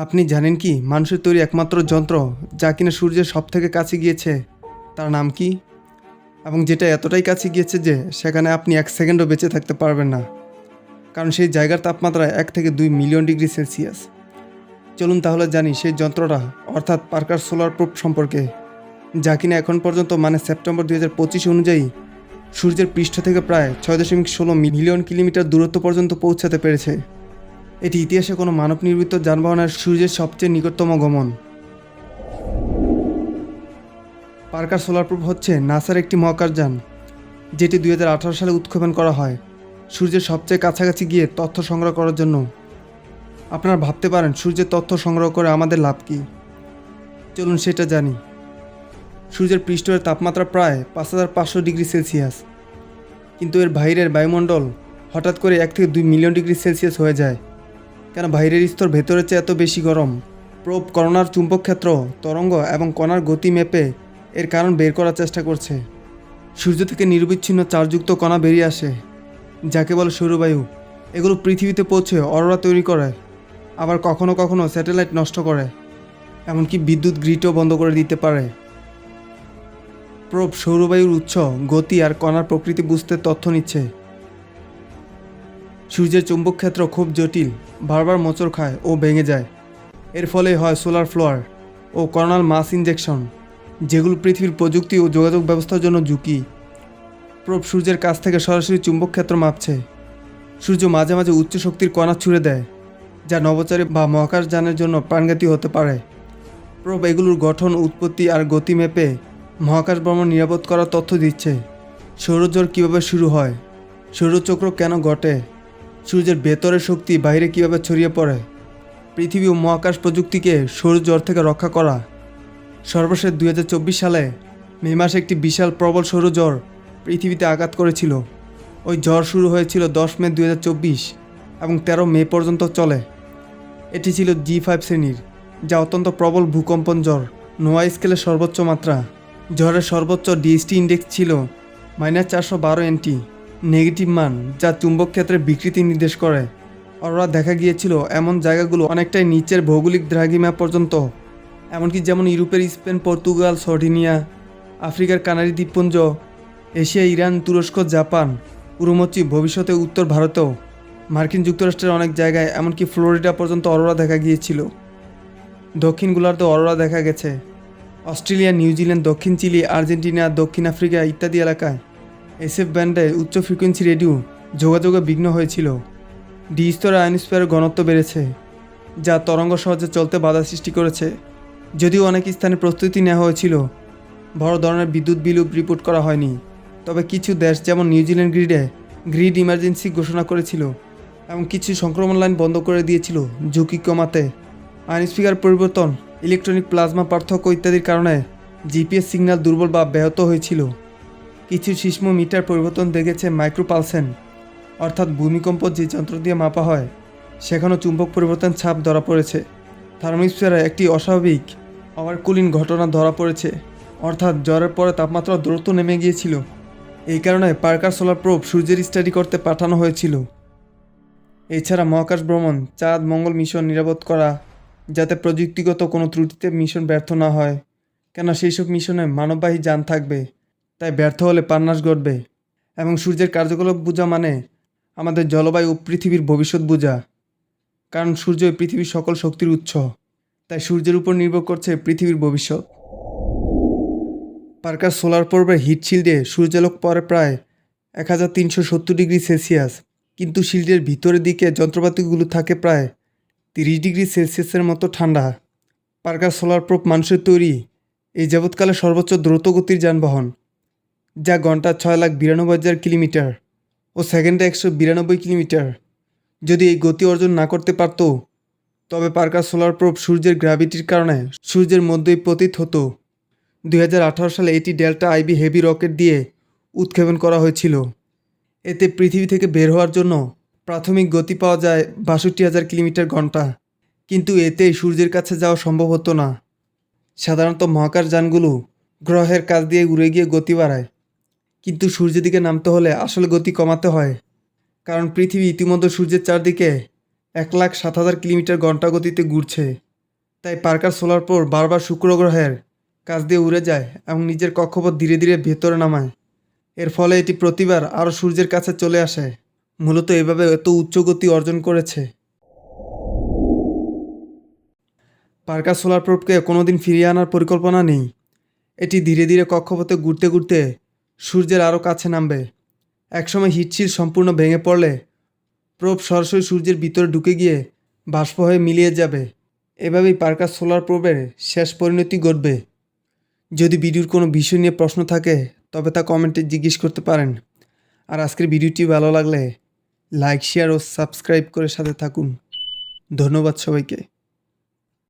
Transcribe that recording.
আপনি জানেন কি, মানুষের তৈরি একমাত্র যন্ত্র, যা কিনা সূর্যের সব থেকে কাছে গিয়েছে, তার নাম কি? এবং যেটা এতটাই কাছে গিয়েছে যে, সেখানে আপনি এক সেকেন্ডও বেঁচে থাকতে পারবেন না। কারণ সেই জায়গার তাপমাত্রা এক থেকে দুই মিলিয়ন ডিগ্রি সেলসিয়াস। চলুন তাহলে জানি সেই যন্ত্রটা, অর্থাৎ পার্কার সোলার প্রুফ সম্পর্কে, যা কিনা এখন পর্যন্ত মানে সেপ্টেম্বর দুই হাজার পঁচিশ অনুযায়ী, সূর্যের পৃষ্ঠ থেকে প্রায় ছয় দশমিক ষোলো মিলিয়ন কিলোমিটার দূরত্ব পর্যন্ত পৌঁছাতে পেরেছে। এটি ইতিহাসে কোনো মানব নির্মিত যানবাহনের সূর্যের সবচেয়ে নিকটতম গমন। পার্কার সোলার প্রুফ হচ্ছে নাসার একটি মহাকাশযান যেটি দুই হাজার আঠারো সালে উৎক্ষেপণ করা হয়, সূর্যের সবচেয়ে কাছাকাছি গিয়ে তথ্য সংগ্রহ করার জন্য। আপনারা ভাবতে পারেন, সূর্যের তথ্য সংগ্রহ করে আমাদের লাভ কী? চলুন সেটা জানি। সূর্যের পৃষ্ঠের তাপমাত্রা প্রায় পাঁচ হাজার পাঁচশো ডিগ্রি সেলসিয়াস। কিন্তু এর বাইরের বায়ুমণ্ডল হঠাৎ করে এক থেকে দুই মিলিয়ন ডিগ্রি সেলসিয়াস হয়ে যায়। কেন বাইরের স্তর ভেতরের চেয়ে এত বেশি গরম? প্রোপ করোনার চুম্বক ক্ষেত্র তরঙ্গ এবং কণার গতি মেপে এর কারণ বের করার চেষ্টা করছে। সূর্য থেকে নিরবিচ্ছিন্ন চার্জযুক্ত কণা বেরিয়ে আসে, যাকে বলে সৌরবায়ু। এগুলো পৃথিবীতে পৌঁছে অরোরা তৈরি করে, আবার কখনো কখনো স্যাটেলাইট নষ্ট করে, এমনকি বিদ্যুৎ গ্রিডও বন্ধ করে দিতে পারে। প্রোপ সৌরবায়ুর উৎস, গতি আর কণার প্রকৃতি বুঝতে তথ্য নিচ্ছে। সূর্যের চুম্বক ক্ষেত্র খুব জটিল বারবার মোচড় খায় ও ভেঙে যায়। এর ফলে হয় সোলার ফ্লোয়ার ও করোনাল মাস ইনজেকশন, যেগুলো পৃথিবীর প্রযুক্তি ও যোগাযোগ ব্যবস্থার জন্য ঝুঁকি। প্রোব সূর্যের কাছ থেকে সরাসরি চুম্বক ক্ষেত্র মাপছে। সূর্য মাঝে মাঝে উচ্চ শক্তির কণা ছুড়ে দেয়, যা নভোচারী বা মহাকাশযানের জন্য প্রাণঘাতী হতে পারে। প্রোব এগুলোর গঠন, উৎপত্তি আর গতি মেপে মহাকাশ ভ্রমণ নিরাপদ করার তথ্য দিচ্ছে। সৌরজোর কীভাবে শুরু হয়? সৌরচক্র কেন ঘটে? সূর্যের ভেতরের শক্তি বাইরে কীভাবে ছড়িয়ে পড়ে? পৃথিবী ও মহাকাশ প্রযুক্তিকে সৌরজ্বর থেকে রক্ষা করা। সর্বশেষ দু হাজার চব্বিশ সালে মে মাসে একটি বিশাল প্রবল সৌরজ্বর পৃথিবীতে আঘাত করেছিল। ওই ঝড় শুরু হয়েছিল দশ মে দু হাজার চব্বিশ এবং তেরো মে পর্যন্ত চলে। এটি ছিল জি ফাইভ শ্রেণির, যা অত্যন্ত প্রবল ভূকম্পন জ্বর নোয়া স্কেলের সর্বোচ্চ মাত্রা। ঝড়ের সর্বোচ্চ ডিএসটি ইন্ডেক্স ছিল মাইনাস চারশো বারো এনটি। নেগেটিভ মান যা চুম্বক ক্ষেত্রে বিকৃতি নির্দেশ করে। অরোরা দেখা গিয়েছিল এমন জায়গাগুলো অনেকটাই নিচের ভৌগোলিক দ্রাঘিমা পর্যন্ত। এমনকি যেমন ইউরোপের স্পেন, পর্তুগাল, সর্ডিনিয়া, আফ্রিকার কানারি দ্বীপপুঞ্জ, এশিয়া, ইরান, তুরস্ক, জাপান পুরোমচ্ছি ভবিষ্যতে উত্তর ভারতেও। মার্কিন যুক্তরাষ্ট্রের অনেক জায়গায়, এমনকি ফ্লোরিডা পর্যন্ত অরোরা দেখা গিয়েছিল। দক্ষিণ গোলার্ধে অরোরা দেখা গেছে। অস্ট্রেলিয়া নিউজিল্যান্ড দক্ষিণ চিলি, আর্জেন্টিনা, দক্ষিণ আফ্রিকা ইত্যাদি এলাকায়। এসএফ ব্যান্ডে উচ্চ ফ্রিকোয়েন্সি রেডিও যোগাযোগে বিঘ্ন হয়েছিল। ডি স্তরে ঘনত্ব বেড়েছে, যা তরঙ্গ সহজে চলতে বাধা সৃষ্টি করেছে। যদিও অনেক স্থানে প্রস্তুতি নেওয়া হয়েছিল, বড় ধরনের বিদ্যুৎ বিলুপ রিপোর্ট করা হয়নি। তবে কিছু দেশ যেমন নিউজিল্যান্ড গ্রিডে গ্রিড ইমার্জেন্সি ঘোষণা করেছিল এবং কিছু সংক্রমণ লাইন বন্ধ করে দিয়েছিল ঝুঁকি কমাতে। আইনস্পিকার পরিবর্তন, ইলেকট্রনিক প্লাজমা পার্থক্য ইত্যাদির কারণে জিপিএস সিগন্যাল দুর্বল বা ব্যাহত হয়েছিল। কিছু শিশ্ম মিটার পরিবর্তন দেখেছে মাইক্রোপালসেন, অর্থাৎ ভূমিকম্প যে যন্ত্র দিয়ে মাপা হয়, সেখানেও চুম্বক পরিবর্তন ছাপ ধরা পড়েছে। থার্মোস্ফিয়ারে একটি অস্বাভাবিক ওভারকুলিং ঘটনা ধরা পড়েছে, অর্থাৎ জ্বরের পরে তাপমাত্রা দ্রুত নেমে গিয়েছিল। এই কারণে পার্কার সোলার প্রোব সূর্যের স্টাডি করতে পাঠানো হয়েছিল। এছাড়া মহাকাশ ভ্রমণ, চাঁদ, মঙ্গল মিশন নিরাপদ করা, যাতে প্রযুক্তিগত কোনো ত্রুটিতে মিশন ব্যর্থ না হয় কেন সেই সব মিশনে মানববাহী যান থাকবে। তাই ব্যর্থ হলে পান্নাস ঘটবে এবং সূর্যের কার্যকলাপ বোঝা মানে আমাদের জলবায়ু ও পৃথিবীর ভবিষ্যৎ বোঝা। কারণ সূর্যই পৃথিবীর সকল শক্তির উৎস, তাই সূর্যের উপর নির্ভর করছে পৃথিবীর ভবিষ্যৎ। পার্কার সোলার পর্বের হিট শিল্ডে সূর্যালোক পরে প্রায় এক হাজার তিনশো সত্তর ডিগ্রি সেলসিয়াস, কিন্তু শিল্ডের ভিতরের দিকে যন্ত্রপাতিগুলো থাকে প্রায় তিরিশ ডিগ্রি সেলসিয়াসের মতো ঠান্ডা। পার্কার সোলার প্রোপ মানুষের তৈরি এই যাবৎকালে সর্বোচ্চ দ্রুতগতির যানবাহন যা ঘণ্টা ছয় লাখ বিরানব্বই হাজার কিলোমিটার ও সেকেন্ডে একশো বিরানব্বই কিলোমিটার। যদি এই গতি অর্জন না করতে পারত, তবে পার্কার সোলার প্রোপ সূর্যের গ্র্যাভিটির কারণে সূর্যের মধ্যেই পতিত হতো। দুই হাজার আঠারো সালে এটি ডেল্টা আইবি হেভি রকেট দিয়ে উৎক্ষেপণ করা হয়েছিল। এতে পৃথিবী থেকে বের হওয়ার জন্য প্রাথমিক গতি পাওয়া যায় বাষট্টি হাজার কিলোমিটার ঘণ্টা। কিন্তু এতে সূর্যের কাছে যাওয়া সম্ভব হতো না। সাধারণত মহাকাশ যানগুলো গ্রহের কাছ দিয়ে উড়ে গিয়ে গতি বাড়ায়। কিন্তু সূর্যের দিকে নামতে হলে আসল গতি কমাতে হয়। কারণ পৃথিবী ইতিমধ্যে সূর্যের চারদিকে এক লাখ সাত হাজার কিলোমিটার ঘণ্টা গতিতে ঘুরছে। তাই পার্কার সোলার প্রোব বারবার শুক্র গ্রহের কাছ দিয়ে উড়ে যায় এবং নিজের কক্ষপথ ধীরে ধীরে ভেতরে নামায়। এর ফলে এটি প্রতিবার আরও সূর্যের কাছে চলে আসে। মূলত এভাবে এত উচ্চ গতি অর্জন করেছে। পার্কার সোলার প্রোবকে কোনোদিন ফিরিয়ে আনার পরিকল্পনা নেই। এটি ধীরে ধীরে কক্ষপথে ঘুরতে ঘুরতে সূর্যের আরও কাছে নামবে। একসময় হিটশিল সম্পূর্ণ ভেঙে পড়লে প্রোব সরাসরি সূর্যের ভিতরে ঢুকে গিয়ে বাষ্প হয়ে মিলিয়ে যাবে। এভাবেই পার্কার সোলার প্রোবের শেষ পরিণতি ঘটবে। যদি ভিডিওর কোনো বিষয় নিয়ে প্রশ্ন থাকে, তবে তা কমেন্টে জিজ্ঞেস করতে পারেন। আর আজকের ভিডিওটি ভালো লাগলে, লাইক, শেয়ার ও সাবস্ক্রাইব করে সাথে থাকুন। ধন্যবাদ সবাইকে।